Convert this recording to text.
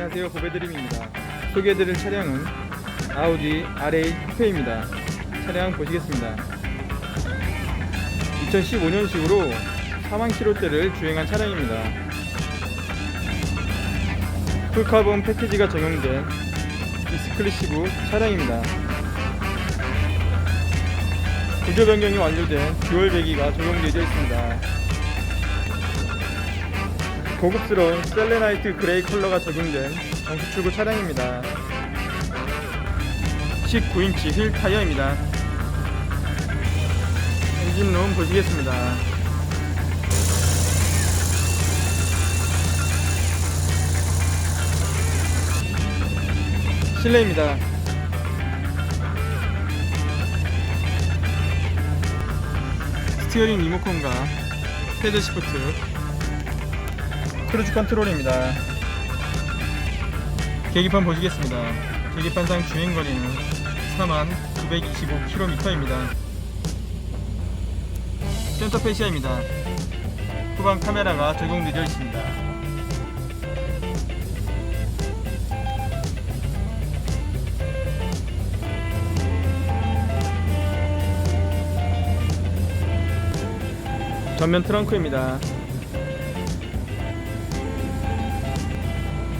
안녕하세요. 보배드림입니다. 소개해드릴 차량은 아우디 RA 쿠페입니다. 차량 보시겠습니다. 2015년식으로 4만 킬로대를 주행한 차량입니다. 풀카본 패키지가 적용된 익스클루시브 차량입니다. 구조 변경이 완료된 듀얼 배기가 적용되어 있습니다 고급스러운 셀레나이트 그레이 컬러가 적용된 정식 출고 차량입니다. 19인치 휠 타이어입니다. 엔진룸 보시겠습니다. 실내입니다. 스티어링 리모컨과 헤드 시프트 크루즈 컨트롤입니다. 계기판 보시겠습니다. 계기판상 주행 거리는 4만 925km입니다. 센터 페시아입니다. 후방 카메라가 적용되어 있습니다. 전면 트렁크입니다.